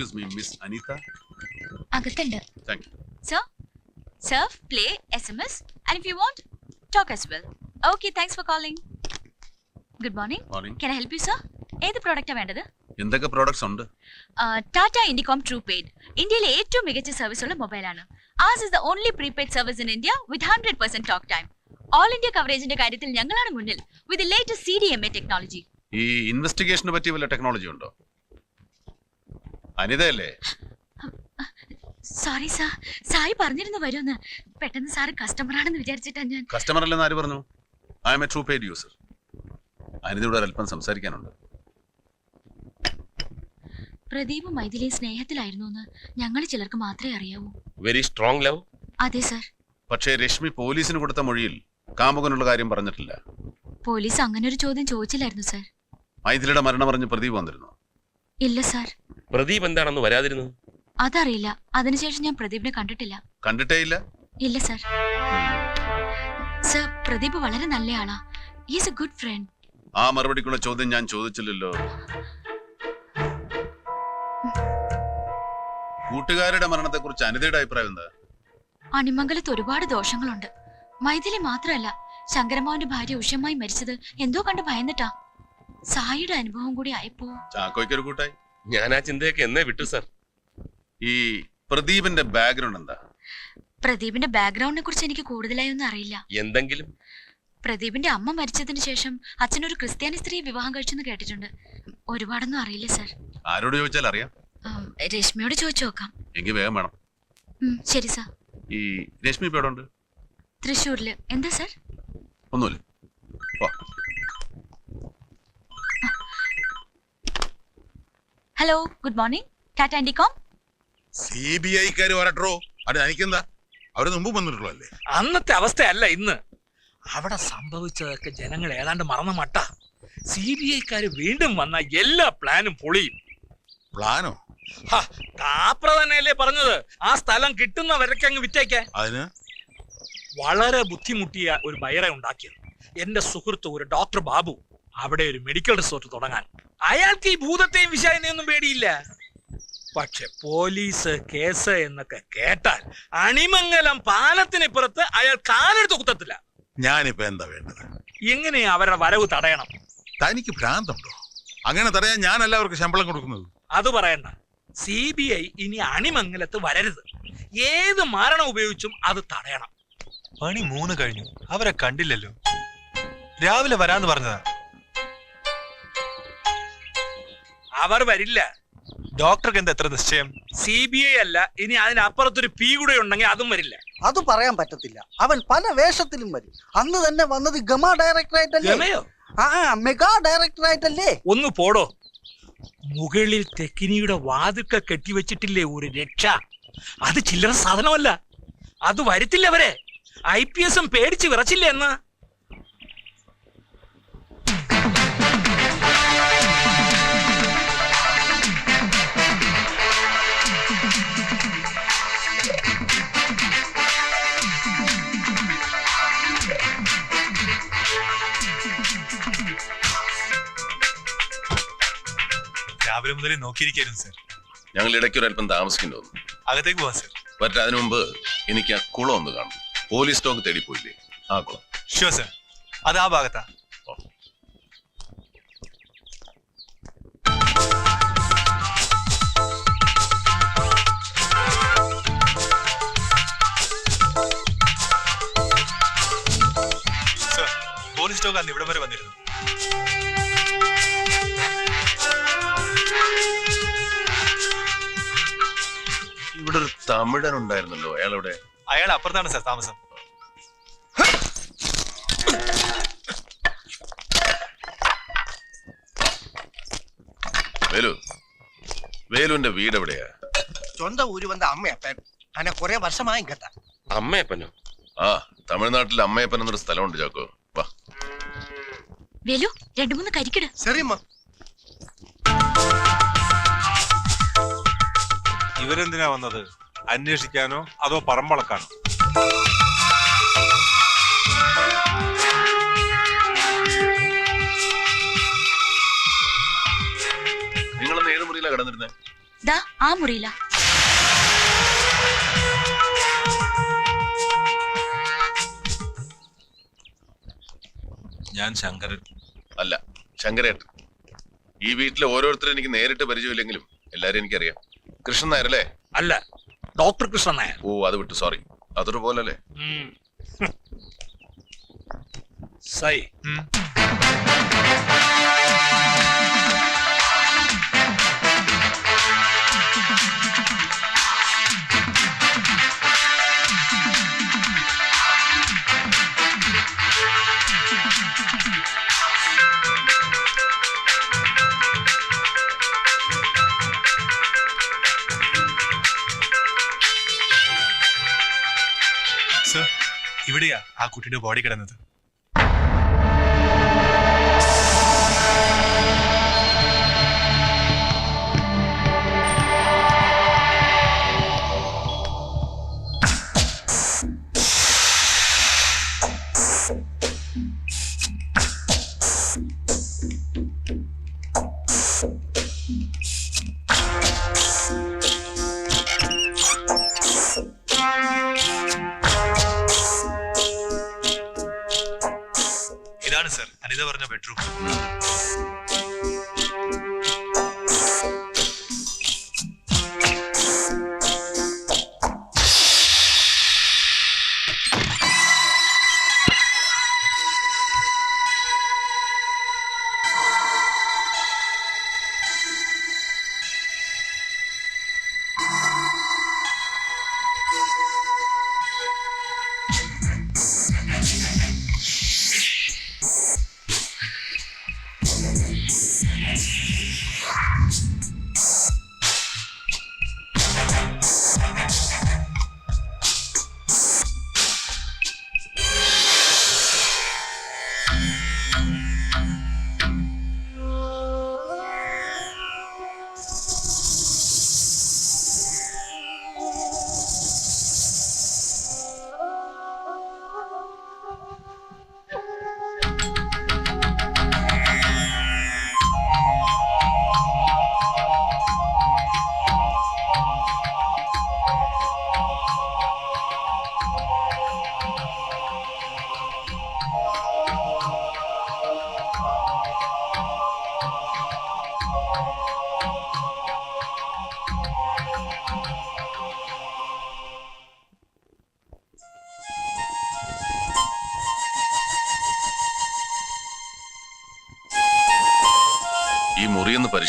Excuse me miss Anitha അകത്തുണ്ട് thank you sir surf play S M S and if you want talk as well okay thanks for calling good morning morning can I help you sir ഏത് പ്രോഡക്റ്റാണ് വേണ്ടത്? എന്തൊക്കെ products ഉണ്ട്? Tata ഇൻഡികോം true paid ഇന്ത്യയിലെ ഏറ്റവും മികച്ച service ഉള്ള മൊബൈലാണ് as is the only prepaid service in India with hundred percent talk time all India കവറേജിന്റെ കാര്യത്തിൽ ഞങ്ങളാണ് മുന്നിൽ with latest C D M A technology ഈ ഇൻവെസ്റ്റിഗേഷനെ പറ്റി വല്ല ടെക്നോളജി ഉണ്ടോ? അനിതയല്ലേ? സോറി സാർ സായി പറഞ്ഞിരുന്നു വരുമെന്ന്. പെട്ടെന്ന് സാർ കസ്റ്റമർ ആണെന്ന് വിചാരിച്ചിട്ടാ ഞാൻ. കസ്റ്റമർ അല്ലെന്ന് ആര് പറഞ്ഞു? I am a true paid user അനിതയോട് അല്പം സംസാരിക്കാനുണ്ട്. പ്രദീപും മൈഥിലിയും സ്നേഹത്തിലായിരുന്നു എന്ന് ഞങ്ങൾ ചിലർക്ക് മാത്രമേ അറിയാവൂ. വെരി സ്ട്രോങ് ലവ് അതെ സർ പക്ഷേ രശ്മി പോലീസിന് കൊടുത്ത മൊഴിയിൽ കാമുകനുള്ള കാര്യം പറഞ്ഞിട്ടില്ല. പോലീസ് അങ്ങനെ ഒരു ചോദ്യം ചോദിച്ചില്ലായിരുന്നു സർ മൈഥിലിയുടെ മരണം പറഞ്ഞ് പ്രദീപ് വന്നിരുന്നു. ഇല്ല സാർ. പ്രദീപ് എന്താണെന്ന് വരാതിരുന്നത് അതറിയില്ല. അതിനുശേഷം ഞാൻ പ്രദീപിനെ കണ്ടിട്ടില്ല. കണ്ടിട്ടേ ഇല്ല ഇല്ല സർ. സർ പ്രദീപ് വളരെ നല്ലയാളാ. ഈസ് എ ഗുഡ് ഫ്രണ്ട് ആ മറുപടിക്കുള്ള ചോദ്യം ഞാൻ ചോദിച്ചില്ലല്ലോ. കൂട്ടുകാരുടെ മരണത്തെക്കുറിച്ച് അനിതയുടെ അഭിപ്രായം എന്താ? അണിമംഗലത്ത് ഒരുപാട് ദോഷങ്ങളുണ്ട്. മൈഥിലി മാത്രമല്ല ശങ്കരമോന്റെ ഭാര്യ ഉഷമായി മരിച്ചത് എന്തോ കണ്ട് ഭയന്നിട്ടാ. സായിയുടെ അനുഭവം കൂടി ആയപ്പോ ചാക്കോയ്ക്കൊരു കൂട്ടായി. ഞാൻ ആ ചിന്തയൊക്കെ എന്നെ വിട്ടു സർ ഈ പ്രദീപിന്റെ ബാക്ക്ഗ്രൗണ്ട് എന്താ? പ്രദീപിന്റെ ബാക്ക്ഗ്രൗണ്ടിനെ കുറിച്ച് എനിക്ക് കൂടുതലായി ഒന്നും അറിയില്ല. എന്തെങ്കിലും? പ്രദീപിന്റെ അമ്മ മരിച്ചതിന് ശേഷം അച്ഛനൊരു ക്രിസ്ത്യാനി സ്ത്രീ വിവാഹം കഴിച്ചെന്ന് കേട്ടിട്ടുണ്ട്. ഒരുപാടൊന്നും അറിയില്ല സർ ആരോട് ചോദിച്ചാൽ അറിയാം. രശ്മിയോട് ചോദിച്ചു നോക്കാം. എങ്കിൽ വേഗം വേണം. ശരി സർ ഈ രശ്മി ഇപ്പൊ എവിടെ ഉണ്ട്? തൃശ്ശൂരിൽ. എന്താ സർ ഒന്നുമില്ല. Hello good morning Tata ആൻഡികോം C B ഐക്കാര് വരട്ടോ? അത് എനിക്കെന്താ? അവർ മുമ്പ് വന്നിട്ടുള്ളല്ലേ അന്നത്തെ അവസ്ഥയല്ല ഇന്ന്. അവിടെ സംഭവിച്ചതൊക്കെ ജനങ്ങൾ ഏതാണ്ട് മറന്ന മട്ട സി ബി ഐക്കാര് വീണ്ടും വന്ന എല്ലാ പ്ലാനും പൊളിയും. പ്ലാനോ? ഹ, കാപ്ര തന്നെയല്ലേ പറഞ്ഞത്. ആ സ്ഥലം കിട്ടുന്ന വരയ്ക്ക് അങ്ങ് വിറ്റേക്കാൻ അതിന്? വളരെ ബുദ്ധിമുട്ടിയ ഒരു ബയറെ ഉണ്ടാക്കിയത്. എന്റെ സുഹൃത്ത് ഒരു ഡോക്ടർ ബാബു. അവിടെ ഒരു മെഡിക്കൽ റിസോർട്ട് തുടങ്ങാൻ. അയാൾക്ക് ഈ ഭൂതത്തെയും വിശാലിനെയൊന്നും പേടിയില്ല. പക്ഷെ പോലീസ് കേസ് എന്നൊക്കെ കേട്ടാൽ അണിമംഗലം പാലത്തിനിപ്പുറത്ത് അയാൾ കാലെടുത്ത് കുത്തത്തില്ല. ഞാനിപ്പോ എന്താ വേണ്ടത്? എങ്ങനെ അവരുടെ വരവ് തടയണം? തനിക്ക് ഭ്രാന്തുണ്ടോ? അങ്ങനെ തടയാൻ ഞാൻ എല്ലാവർക്കും ശമ്പളം കൊടുക്കുന്നത്. അത് പറയണ്ട. സി ബി ഐ ഇനി അണിമംഗലത്ത് വരരുത്. ഏത് മരണം ഉപയോഗിച്ചും അത് തടയണം. പണി മൂന്ന് കഴിഞ്ഞു. അവരെ കണ്ടില്ലല്ലോ. രാവിലെ വരാന്ന് പറഞ്ഞതാ. അവർ വരില്ല. ഡോക്ടർക്ക് എന്താ എത്ര നിശ്ചയം? സി ബി ഐ അല്ല. ഇനി അതിനപ്പുറത്തൊരു പി കൂടെ ഉണ്ടെങ്കിൽ അതും വരില്ല. അത് പറയാൻ പറ്റത്തില്ല. അവൻ പല വേഷത്തിലും വരും. അന്ന് തന്നെ വന്നത് ഗമ ഡയറക്ടറായിട്ടല്ലേ? ഗമയോ? ആ മെഗാ ഡയറക്ടറായിട്ടല്ലേ? ഒന്ന് പോടോ. മുകളിൽ തെക്കിനിയുടെ വാതുക്ക കെട്ടിവെച്ചിട്ടില്ലേ ഒരു രക്ഷ? അത് ചില്ലറ സാധനമല്ല. അത് വരുത്തില്ല അവരെ. ഐ പി എസും പേടിച്ച് വിറച്ചില്ല എന്ന്? രാവിലെ മുതലേ നോക്കിയിരിക്കായിരുന്നു സർ. ഞങ്ങൾ ഇടയ്ക്ക് ഒരു അല്പം താമസിക്കുന്നു അകത്തേക്ക് പോവാം സർ. പറ്റ അതിനു മുമ്പ് എനിക്ക് ആ കുളം ഒന്ന് കാണും പോലീസ് സ്റ്റോക്ക് തേടി പോയില്ലേ? ആ കുളം. ഷുവർ സർ അത് ആ ഭാഗത്താ. സർ പോലീസ് സ്റ്റോക്ക് അന്ന് ഇവിടം വരെ വന്നിരുന്നു. തമിഴൻ ഉണ്ടായിരുന്നല്ലോ അയാൾ എവിടെ അയാൾ അപ്പുറത്താണ് സാർ താമസം. വേലു വേലുവിന്റെ വീട് എവിടെയാ? സ്വന്തം ഊര് വന്ന അമ്മയപ്പൻ. അങ്ങനെ കുറെ വർഷമായി കേട്ടാ അമ്മയപ്പനോ? ആ തമിഴ്നാട്ടിൽ അമ്മയപ്പൻ എന്നൊരു സ്ഥലമുണ്ട് ചാക്കോ. വാ. വേലു രണ്ടു മൂന്ന് കരിക്കിട്. ശരിയമ്മ. ഇവരെന്തിനാ വന്നത്? അന്വേഷിക്കാനോ അതോ പറമ്പളക്കാനോ? നിങ്ങളൊന്ന് ഏത് മുറിയിലാ കിടന്നിരുന്നത് ദാ ആ മുറിയില. ഞാൻ ശങ്കരൻ. അല്ല ശങ്കരേട്ടൻ. ഈ വീട്ടിലെ ഓരോരുത്തരും എനിക്ക് നേരിട്ട് പരിചയമില്ലെങ്കിലും എല്ലാരും എനിക്കറിയാം. കൃഷ്ണൻ നായർ അല്ലേ അല്ല ഡോക്ടർ കൃഷ്ണൻ നായർ. ഓ അത് വിട്ടു. സോറി. അതൊരു ഉം. സൈ. ഇവിടെയാ ആ കുട്ടിയുടെ ബോഡി കിടന്നത്. ഇതാണ് സർ. അനിത പറഞ്ഞ ബെഡ്റൂം Yes.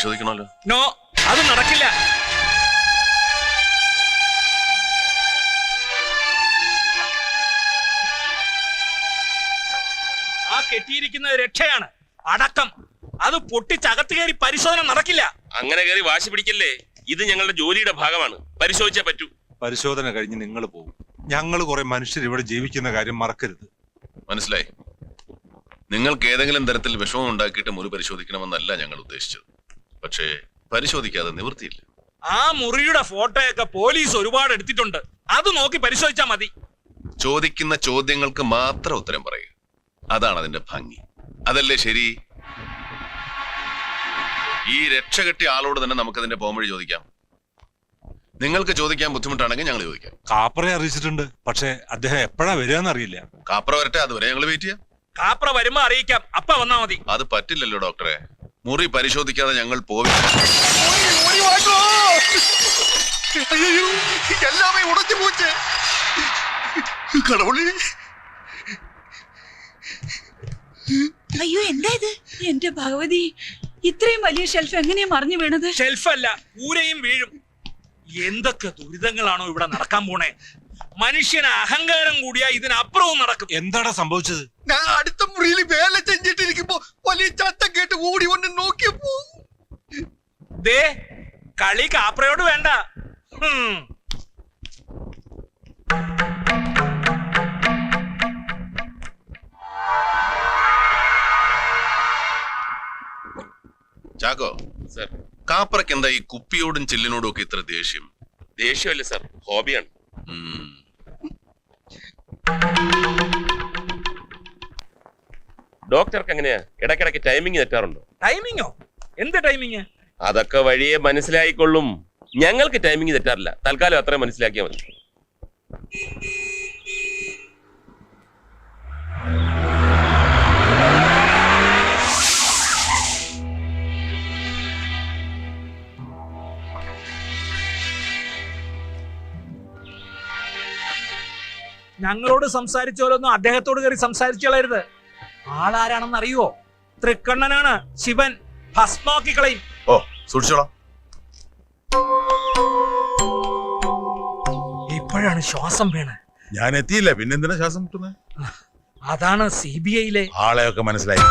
പരിശോധിക്കണമല്ലോ. നോ അത് നടക്കില്ല. ആ കെട്ടിയിരിക്കുന്നത് രക്ഷയാണ് അടക്കം. അത് പൊട്ടിച്ചകത്ത് കയറി പരിശോധന നടക്കില്ല. അങ്ങനെ കയറി വാശി പിടിക്കല്ലേ? ഇത് ഞങ്ങളുടെ ജോലിയുടെ ഭാഗമാണ്. പരിശോധിച്ചേ പറ്റൂ. പരിശോധന കഴിഞ്ഞ് നിങ്ങൾ പോകും. ഞങ്ങൾ കുറെ മനുഷ്യർ ഇവിടെ ജീവിക്കുന്ന കാര്യം മറക്കരുത്. മനസ്സിലായി? നിങ്ങൾക്ക് ഏതെങ്കിലും തരത്തിൽ വിഷമം ഉണ്ടാക്കിയിട്ട് മുറി പരിശോധിക്കണമെന്നല്ല ഞങ്ങൾ ഉദ്ദേശിച്ചത്. പക്ഷേ പരിശോധിക്കാതെ നിവൃത്തിയില്ല. ആ മുറിയുടെ ഫോട്ടോയൊക്കെ പോലീസ് ഒരുപാട് എടുത്തിട്ടുണ്ട്. അത് നോക്കി പരിശോധിച്ചാ മതി. ചോദിക്കുന്ന ചോദ്യങ്ങൾക്ക് മാത്രം ഉത്തരം പറയുക അതാണ് അതിന്റെ ഭംഗി. അതല്ലേ ശരി? ഈ രക്ഷ കെട്ടിയ ആളോട് തന്നെ നമുക്ക് നമുക്കതിന്റെ പോംവഴി ചോദിക്കാം. നിങ്ങൾക്ക് ചോദിക്കാൻ ബുദ്ധിമുട്ടാണെങ്കിൽ ഞങ്ങൾ ചോദിക്കാം. കാപ്പറെ അറിയിച്ചിട്ടുണ്ട്. പക്ഷെ അദ്ദേഹം എപ്പോഴാ വരികയെന്ന് അറിയില്ല. കാപ്ര വരട്ടെ അതുവരെ ഞങ്ങൾ വെയിറ്റ് ചെയ്യാം. കാപ്ര വരുമ്പോ അറിയിക്കാം. അപ്പ വന്നാ മതി. അത് പറ്റില്ലല്ലോ ഡോക്ടറെ. മുറി പരിശോധിക്കാതെ ഞങ്ങൾ പോയി അയ്യോ എന്താ ഇത്? എന്റെ ഭഗവതി ഇത്രയും വലിയ ഷെൽഫ് എങ്ങനെയാ മറിഞ്ഞു വീണത്? ഷെൽഫല്ല ഊരയും വീഴും. എന്തൊക്കെ ദുരിതങ്ങളാണോ ഇവിടെ നടക്കാൻ പോണേ? മനുഷ്യന് അഹങ്കാരം കൂടിയാ ഇതിനപ്പുറവും നടക്കും. എന്താണ് സംഭവിച്ചത് ഞാൻ അടുത്ത ഫാക്ടറിയിൽ വേല ചെഞ്ചിട്ടിരിക്കുമ്പോ വലിയ ചത്ത കേട്ട് ഓടി വന്ന് നോക്കിയപ്പോ ദേ കളി കാപ്രയോട് വേണ്ട. ചാക്കോ സർ. കാപ്രക്ക് എന്താ ഈ കുപ്പിയോടും ചില്ലിനോടും ഒക്കെ ഇത്ര ദേഷ്യം? ദേഷ്യമല്ലേ സർ. ഹോബിയാണ്. ഡോക്ടർക്ക് എങ്ങനെയാ ഇടക്കിടക്ക് ടൈമിംഗ് തെറ്റാറുണ്ടോ ടൈമിങ്ങോ എന്ത് ടൈമിങ് അതൊക്കെ വഴിയെ മനസ്സിലായിക്കൊള്ളും. ഞങ്ങൾക്ക് ടൈമിംഗ് തെറ്റാറില്ല. തൽക്കാലം അത്രയും മനസ്സിലാക്കിയാൽ മതി. ഞങ്ങളോട് സംസാരിച്ചോലൊന്നും അദ്ദേഹത്തോട് കയറി സംസാരിച്ചു കളയരുത് ആളാരാണെന്ന് അറിയുവോ? തൃക്കണ്ണനാണ് ശിവൻ. ഭസ്മാക്കി കളയും ഓ സൂക്ഷിച്ചോളാം. ഇപ്പോഴാണ് ശ്വാസം വീണ്. ഞാൻ എത്തിയില്ല. പിന്നെന്തിനാ ശ്വാസം മുട്ടുന്നത് അതാണ് സി ബി ഐയിലെ ആളെയൊക്കെ മനസ്സിലായി.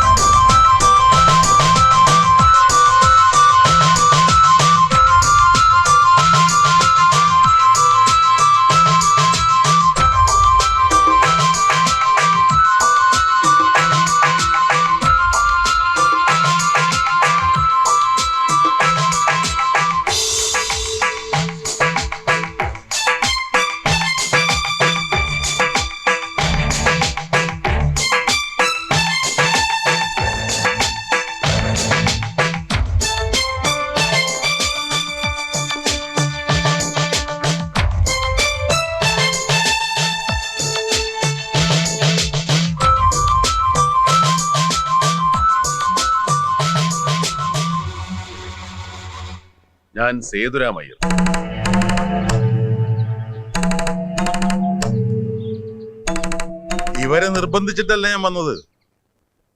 ഞാൻ സേതുരാമയ്യർ. ഇവരെ നിർബന്ധിച്ചിട്ടല്ല ഞാൻ വന്നത്.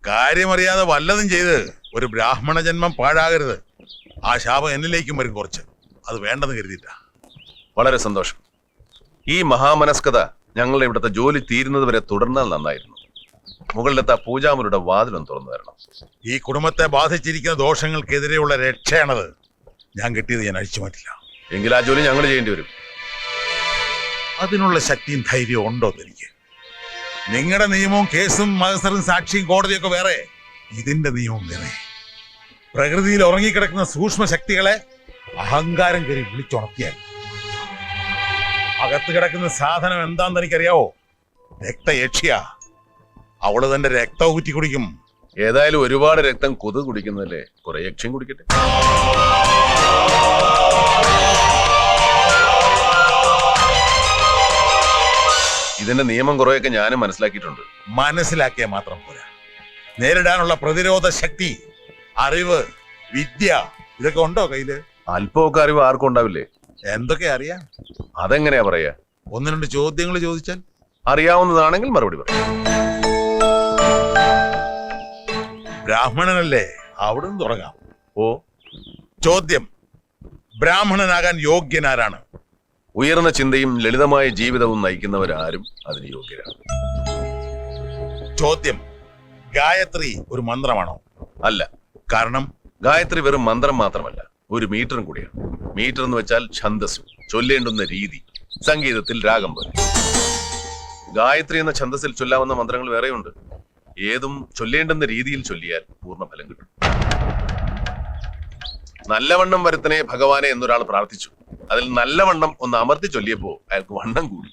കാര്യമറിയാതെ വല്ലതും ചെയ്ത് ഒരു ബ്രാഹ്മണ ജന്മം പാഴാകരുത്. ആ ശാപം എന്നിലേക്കും വരും കുറച്ച്. അത് വേണ്ടെന്ന് കരുതിയിട്ട. വളരെ സന്തോഷം. ഈ മഹാമനസ്കത ഞങ്ങളുടെ ഇവിടുത്തെ ജോലി തീരുന്നത് വരെ തുടർന്നാൽ നന്നായിരുന്നു. മുകളിലത്തെ ആ പൂജാമുരുടെ വാതിലും തുറന്നു തരണം. ഈ കുടുംബത്തെ ബാധിച്ചിരിക്കുന്ന ദോഷങ്ങൾക്കെതിരെയുള്ള രക്ഷയാണത്. ഞാൻ കിട്ടിയത് ഞാൻ അഴിച്ചു മാറ്റില്ല. എങ്കിൽ ആ ജോലി ഞങ്ങൾ ചെയ്യേണ്ടി വരും. അതിനുള്ള ശക്തിയും ധൈര്യവും ഉണ്ടോ എനിക്ക്. നിങ്ങളുടെ നിയമവും കേസും മത്സരം സാക്ഷിയും കോടതിയൊക്കെ വേറെ. ഇതിന്റെ നിയമം വേറെ. പ്രകൃതിയിൽ ഉറങ്ങിക്കിടക്കുന്ന സൂക്ഷ്മ ശക്തികളെ അഹങ്കാരം കയറി വിളിച്ചുണർത്തിയാൽ അകത്ത് കിടക്കുന്ന സാധനം എന്താണെന്ന് എനിക്കറിയാവോ? രക്തയക്ഷിയ. അവൾ തന്റെ രക്തം ഊറ്റി കുടിക്കും ഏതായാലും ഒരുപാട് രക്തം കൊതു കുടിക്കുന്നതല്ലേ കുറെ യക്ഷം കുടിക്കട്ടെ. ഇതിന്റെ നിയമം കുറെയൊക്കെ ഞാനും മനസ്സിലാക്കിയിട്ടുണ്ട്. മനസ്സിലാക്കിയാൽ മാത്രം പോരാ. നേരിടാനുള്ള പ്രതിരോധ ശക്തി അറിവ് വിദ്യ ഇതൊക്കെ ഉണ്ടോ കയ്യിൽ? അല്പമൊക്കെ അറിവ് ആർക്കും ഉണ്ടാവില്ലേ? എന്തൊക്കെ അറിയാം? അതെങ്ങനെയാ പറയാ? ഒന്ന് രണ്ട് ചോദ്യങ്ങൾ ചോദിച്ചാൽ? അറിയാവുന്നതാണെങ്കിൽ മറുപടി പറയാം ബ്രാഹ്മണനല്ലേ? അവിടെ നിന്ന് തുടങ്ങാം. ഓ ചോദ്യം. ബ്രാഹ്മണനാകാൻ യോഗ്യനാരാണ്? ഉയർന്ന ചിന്തയും ലളിതമായ ജീവിതവും നയിക്കുന്നവരാരും അതിന് യോഗ്യരാണ്. ചോദ്യം. ഗായത്രി ഒരു മന്ത്രമാണോ? അല്ല. കാരണം? ഗായത്രി വെറും മന്ത്രം മാത്രമല്ല ഒരു മീറ്ററും കൂടിയാണ്. മീറ്റർ എന്ന് വെച്ചാൽ ഛന്ദസ് ചൊല്ലേണ്ടുന്ന രീതി സംഗീതത്തിൽ രാഗം പോലെ. ഗായത്രി എന്ന ഛന്ദസിൽ ചൊല്ലാവുന്ന മന്ത്രങ്ങൾ വേറെയുണ്ട്. ഏതും ചൊല്ലേണ്ടുന്ന രീതിയിൽ ചൊല്ലിയാൽ പൂർണ ഫലം കിട്ടും. നല്ലവണ്ണം വരുത്തനെ ഭഗവാനെ എന്നൊരാൾ പ്രാർത്ഥിച്ചു. അതിൽ നല്ലവണ്ണം ഒന്ന് അമർത്തി ചൊല്ലിയപ്പോ അയാൾക്ക് വണ്ണം കൂടി.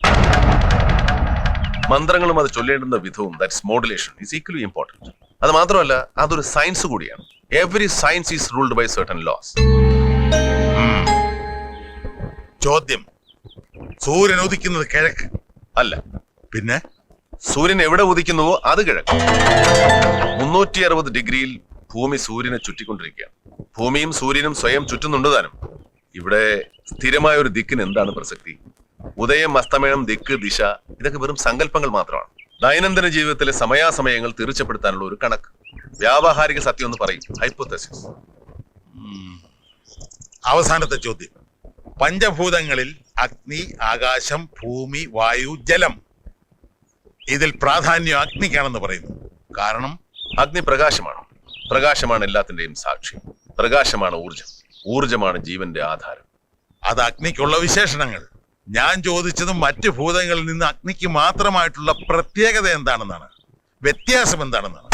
മന്ത്രങ്ങളും അത് ചൊല്ലേണ്ടുന്ന വിധവും that's modulation is equally important അത് മാത്രമല്ല അതൊരു സയൻസ് കൂടിയാണ്. Every science is ruled by certain laws ചോദ്യം. സൂര്യൻ ഉദിക്കുന്നത് കിഴക്ക്. അല്ല. പിന്നെ? സൂര്യൻ എവിടെ ഉദിക്കുന്നുവോ അത് കിഴക്ക്. മുന്നൂറ്റി അറുപത് ഡിഗ്രിയിൽ ഭൂമി സൂര്യനെ ചുറ്റിക്കൊണ്ടിരിക്കുകയാണ്. ഭൂമിയും സൂര്യനും സ്വയം ചുറ്റുന്നുണ്ട് താനും. ഇവിടെ സ്ഥിരമായ ഒരു ദിക്കിന് എന്താണ് പ്രസക്തി? ഉദയം അസ്തമയം ദിക്ക് ദിശ ഇതൊക്കെ വെറും സങ്കല്പങ്ങൾ മാത്രമാണ്. ദൈനംദിന ജീവിതത്തിലെ സമയാസമയങ്ങൾ തീർച്ചപ്പെടുത്താനുള്ള ഒരു കണക്ക്. വ്യാവഹാരിക സത്യം എന്ന് പറയും. ഹൈപ്പോത്തസിസ്. അവസാനത്തെ ചോദ്യം. പഞ്ചഭൂതങ്ങളിൽ അഗ്നി ആകാശം ഭൂമി വായു ജലം. ഇതിൽ പ്രാധാന്യം അഗ്നിക്കാണെന്ന് പറയുന്നു. കാരണം അഗ്നി പ്രകാശമാണ്. പ്രകാശമാണ് എല്ലാത്തിന്റെയും സാക്ഷി. പ്രകാശമാണ് ഊർജം ഊർജമാണ് ജീവന്റെ ആധാരം. അത് അഗ്നിക്കുള്ള വിശേഷണങ്ങൾ. ഞാൻ ചോദിച്ചതും മറ്റ് ഭൂതങ്ങളിൽ നിന്ന് അഗ്നിക്ക് മാത്രമായിട്ടുള്ള പ്രത്യേകത എന്താണെന്നാണ്? വ്യത്യാസം എന്താണെന്നാണ്?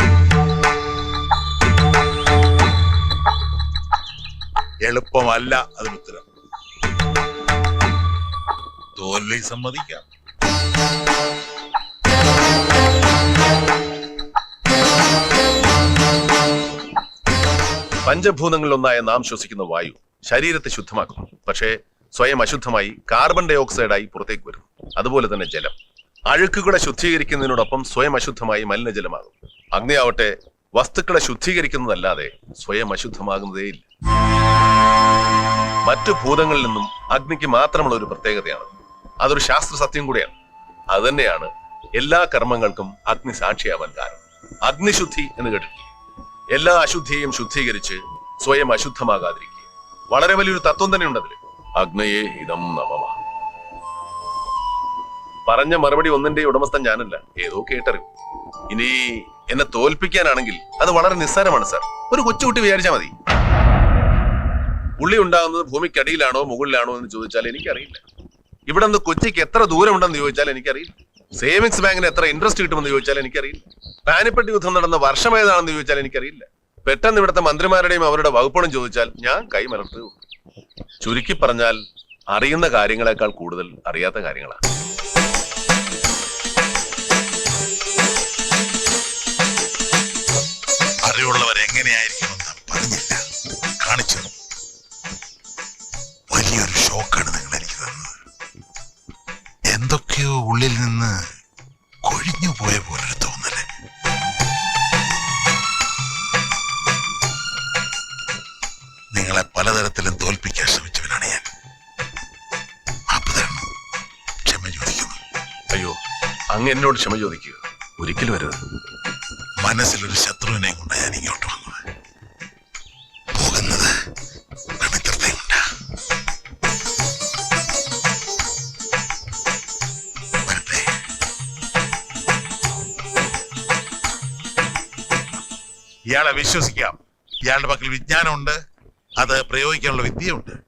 എളുപ്പമല്ല അതിനുത്തരം തോൽവി സമ്മതിക്കാം. പഞ്ചഭൂതങ്ങളിലൊന്നായ നാം ശ്വസിക്കുന്ന വായു ശരീരത്തെ ശുദ്ധമാക്കുന്നു. പക്ഷേ സ്വയം അശുദ്ധമായി കാർബൺ ഡൈ ഓക്സൈഡായി പുറത്തേക്ക് വരുന്നു. അതുപോലെ തന്നെ ജലം. അഴുക്കുകളെ ശുദ്ധീകരിക്കുന്നതിനോടൊപ്പം സ്വയം അശുദ്ധമായി മലിനജലമാകും അഗ്നിയാവട്ടെ വസ്തുക്കളെ ശുദ്ധീകരിക്കുന്നതല്ലാതെ സ്വയം അശുദ്ധമാകുന്നതേയില്ല. മറ്റു ഭൂതങ്ങളിൽ നിന്നും അഗ്നിക്ക് മാത്രമുള്ള ഒരു പ്രത്യേകതയാണ്. അതൊരു ശാസ്ത്ര സത്യം കൂടെയാണ്. അതുതന്നെയാണ് എല്ലാ കർമ്മങ്ങൾക്കും അഗ്നി സാക്ഷിയാവാൻ കാരണം. അഗ്നിശുദ്ധി എന്ന് കേട്ടിട്ടില്ലേ എല്ലാ അശുദ്ധിയെയും ശുദ്ധീകരിച്ച് സ്വയം അശുദ്ധമാകാതിരിക്കുക. വളരെ വലിയൊരു തത്വം തന്നെ ഉണ്ട് അഗ്നയെ ഇതം നമമ. പറഞ്ഞ മറുപടി ഒന്നിന്റെ ഉടമസ്ഥൻ ഞാനല്ല. ഏതോ കേട്ടറിവ്. ഇനി എന്നെ തോൽപ്പിക്കാനാണെങ്കിൽ അത് വളരെ നിസ്സാരമാണ് സാർ. ഒരു കൊച്ചുകുട്ടി വിചാരിച്ചാൽ മതി. പുള്ളി ഉണ്ടാകുന്നത് ഭൂമിക്കടിയിലാണോ മുകളിലാണോ എന്ന് ചോദിച്ചാൽ എനിക്കറിയില്ല. ഇവിടെ നിന്ന് കൊച്ചിക്ക് എത്ര ദൂരമുണ്ടെന്ന് ചോദിച്ചാൽ എനിക്കറിയില്ല. സേവിങ്സ് ബാങ്കിന് എത്ര ഇൻട്രസ്റ്റ് കിട്ടുമെന്ന് ചോദിച്ചാൽ എനിക്കറിയില്ല. പാനിപ്പട്ടി യുദ്ധം നടന്ന വർഷം ഏതാണെന്ന് ചോദിച്ചാൽ എനിക്കറിയില്ല. പെട്ടെന്ന് ഇവിടുത്തെ മന്ത്രിമാരുടെയും അവരുടെ വകുപ്പുകളും ചോദിച്ചാൽ ഞാൻ കൈമലർത്തേ ഉള്ളൂ ചുരുക്കി പറഞ്ഞാൽ അറിയുന്ന കാര്യങ്ങളെക്കാൾ കൂടുതൽ അറിയാത്ത കാര്യങ്ങളാണ്. അറിവുള്ളവർ എങ്ങനെയായിരിക്കുമെന്ന് പറഞ്ഞില്ല. കാണിച്ചു വലിയൊരു ഷോക്കാണ് നിങ്ങൾ എനിക്ക് തന്നത്. ഉള്ളിൽ നിന്ന് കൊഴിഞ്ഞു പോയ പോലെ തോന്നൽ. നിങ്ങളെ പലതരത്തിലും തോൽപ്പിക്കാൻ ശ്രമിച്ചവനാണ് ഞാൻ. ക്ഷമ ചോദിക്കുന്നു. അയ്യോ അങ്ങ് എന്നോട് ക്ഷമ ചോദിക്കുക. ഒരിക്കലും വരുത് മനസ്സിലൊരു ശത്രുവിനെ കൊണ്ട് ഞാൻ ഇങ്ങോട്ട് ഇയാളെ വിശ്വസിക്കാം. ഇയാളുടെ പക്കൽ വിജ്ഞാനമുണ്ട്. അത് പ്രയോഗിക്കാനുള്ള വിദ്യയുണ്ട്.